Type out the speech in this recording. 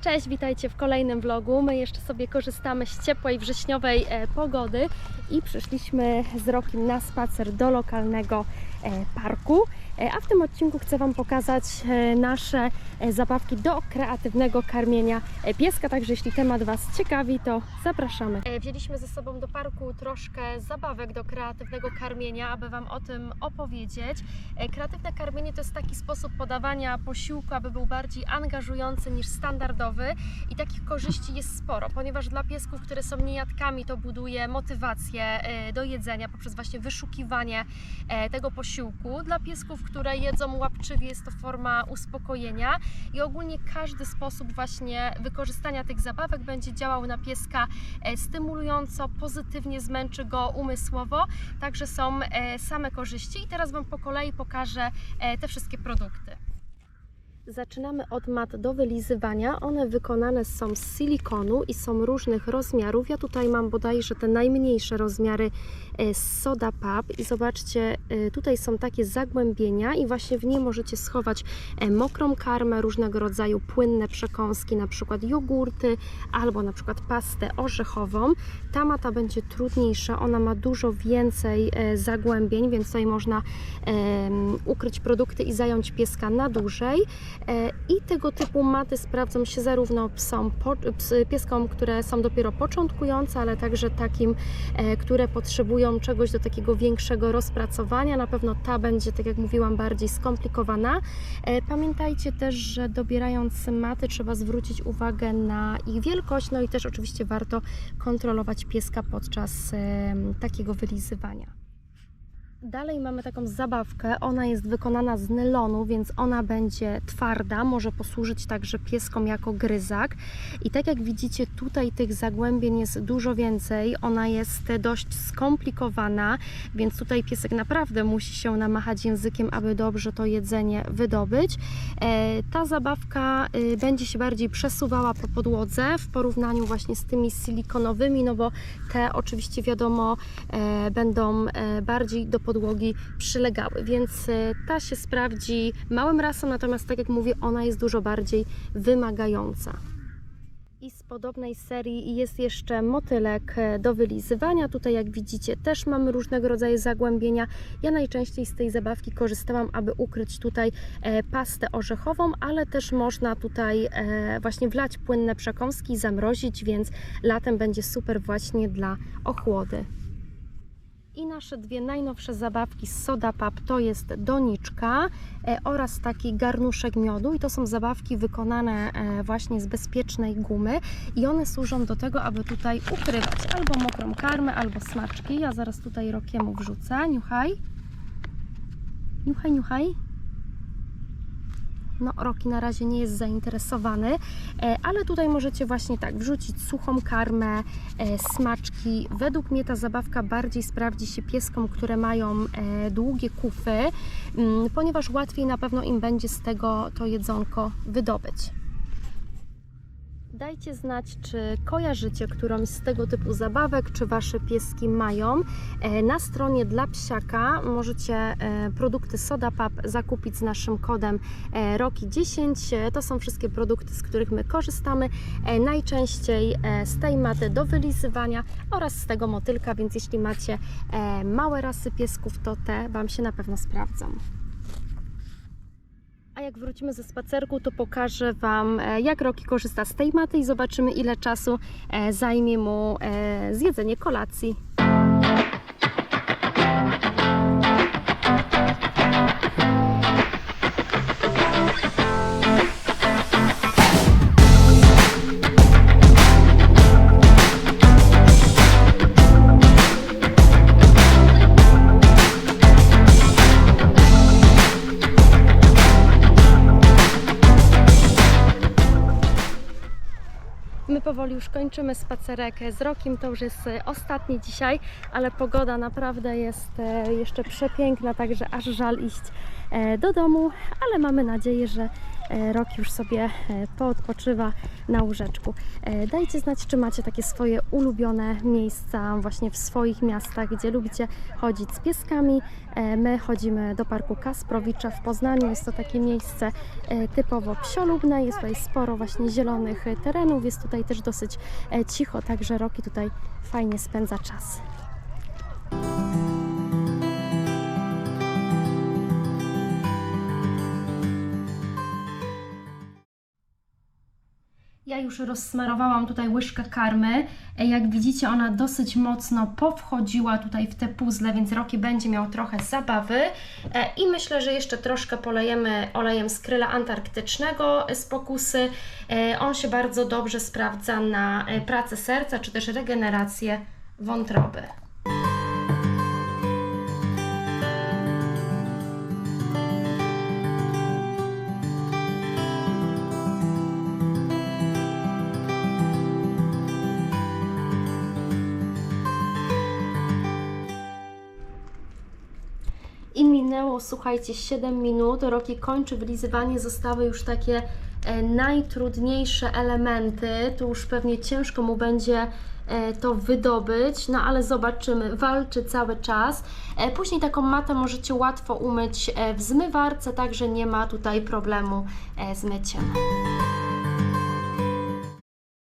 Cześć, witajcie w kolejnym vlogu. My jeszcze sobie korzystamy z ciepłej wrześniowej e, pogody i przyszliśmy z Rokiem na spacer do lokalnego parku. E, a w tym odcinku chcę Wam pokazać e, nasze e, zabawki do kreatywnego karmienia e, pieska. Także jeśli temat Was ciekawi, to zapraszamy. E, wzięliśmy ze sobą do parku troszkę zabawek do kreatywnego karmienia, aby Wam o tym opowiedzieć. E, Kreatywne karmienie to jest taki sposób podawania posiłku, aby był bardziej angażujący niż standardowy i takich korzyści jest sporo, ponieważ dla piesków, które są niejadkami, to buduje motywację e, do jedzenia poprzez właśnie wyszukiwanie e, tego posiłku. Dla piesków, które jedzą łapczywie jest to forma uspokojenia i ogólnie każdy sposób właśnie wykorzystania tych zabawek będzie działał na pieska e, stymulująco, pozytywnie zmęczy go umysłowo, także są e, same korzyści. I teraz Wam po kolei pokażę e, te wszystkie produkty. Zaczynamy od mat do wylizywania. One wykonane są z silikonu i są różnych rozmiarów. Ja tutaj mam bodajże te najmniejsze rozmiary e, z Soda Pub i zobaczcie, e, tutaj są takie zagłębienia i właśnie w nie możecie schować e, mokrą karmę, różnego rodzaju płynne przekąski, na przykład jogurty albo na przykład pastę orzechową. Ta mata będzie trudniejsza, ona ma dużo więcej zagłębień, więc tutaj można ukryć produkty i zająć pieska na dłużej. E, I tego typu maty sprawdzą się zarówno psom, pieskom, które są dopiero początkujące, ale także takim, e, które potrzebują czegoś do takiego większego rozpracowania. Na pewno ta będzie, tak jak mówiłam, bardziej skomplikowana. E, Pamiętajcie też, że dobierając maty trzeba zwrócić uwagę na ich wielkość, no i też oczywiście warto kontrolować pieska podczas takiego wylizywania. Dalej mamy taką zabawkę. Ona jest wykonana z nylonu, więc ona będzie twarda. Może posłużyć także pieskom jako gryzak. I tak jak widzicie, tutaj tych zagłębień jest dużo więcej. Ona jest dość skomplikowana, więc tutaj piesek naprawdę musi się namachać językiem, aby dobrze to jedzenie wydobyć. E, Ta zabawka y, będzie się bardziej przesuwała po podłodze w porównaniu właśnie z tymi silikonowymi, no bo te oczywiście wiadomo e, będą e, bardziej do podłogi przylegały, więc e, ta się sprawdzi małym rasem, natomiast tak jak mówię, ona jest dużo bardziej wymagająca. I z podobnej serii jest jeszcze motylek e, do wylizywania. Tutaj jak widzicie też mamy różnego rodzaju zagłębienia. Ja najczęściej z tej zabawki korzystałam, aby ukryć tutaj e, pastę orzechową, ale też można tutaj właśnie wlać płynne przekąski, zamrozić, więc latem będzie super właśnie dla ochłody. I nasze dwie najnowsze zabawki z Soda Pub to jest doniczka e, oraz taki garnuszek miodu i to są zabawki wykonane e, właśnie z bezpiecznej gumy i one służą do tego, aby tutaj ukrywać albo mokrą karmę, albo smaczki. Ja zaraz tutaj Rokiemu wrzucę. Niuchaj. Niuchaj, niuchaj. No, Roki na razie nie jest zainteresowany, e, ale tutaj możecie właśnie tak wrzucić suchą karmę, e, smaczki. Według mnie ta zabawka bardziej sprawdzi się pieskom, które mają e, długie kufy, mm, ponieważ łatwiej na pewno im będzie z tego to jedzonko wydobyć. Dajcie znać, czy kojarzycie którąś z tego typu zabawek, czy Wasze pieski mają. E, Na stronie dla psiaka możecie e, produkty Soda Pub zakupić z naszym kodem e, ROKI10. E, To są wszystkie produkty, z których my korzystamy. Najczęściej z tej maty do wylizywania oraz z tego motylka, więc jeśli macie małe rasy piesków, to te Wam się na pewno sprawdzą. Jak wrócimy ze spacerku, to pokażę Wam, e, jak Roki korzysta z tej maty i zobaczymy, ile czasu e, zajmie mu e, zjedzenie kolacji. My powoli już kończymy spacerek z Rokiem. To już jest e, ostatni dzisiaj, ale pogoda naprawdę jest e, jeszcze przepiękna, także aż żal iść e, do domu, ale mamy nadzieję, że e, Roki już sobie e, poodpoczywa na łóżeczku. E, Dajcie znać, czy macie takie swoje ulubione miejsca właśnie w swoich miastach, gdzie lubicie chodzić z pieskami. My chodzimy do Parku Kasprowicza w Poznaniu. Jest to takie miejsce typowo psiolubne. Jest tutaj sporo właśnie zielonych terenów. Jest tutaj też dosyć cicho, także Roki tutaj fajnie spędza czas. Ja już rozsmarowałam tutaj łyżkę karmy. E, Jak widzicie, ona dosyć mocno powchodziła tutaj w te puzzle, więc Roki będzie miał trochę zabawy. E, I myślę, że jeszcze troszkę polejemy olejem z kryla antarktycznego z pokusy. E, On się bardzo dobrze sprawdza na pracę serca, czy też regenerację wątroby. I minęło, słuchajcie, 7 minut. Roki kończy wylizywanie. Zostały już takie e, najtrudniejsze elementy. Tu już pewnie ciężko mu będzie e, to wydobyć, no ale zobaczymy. Walczy cały czas. E, później taką matę możecie łatwo umyć w zmywarce, także nie ma tutaj problemu z myciem.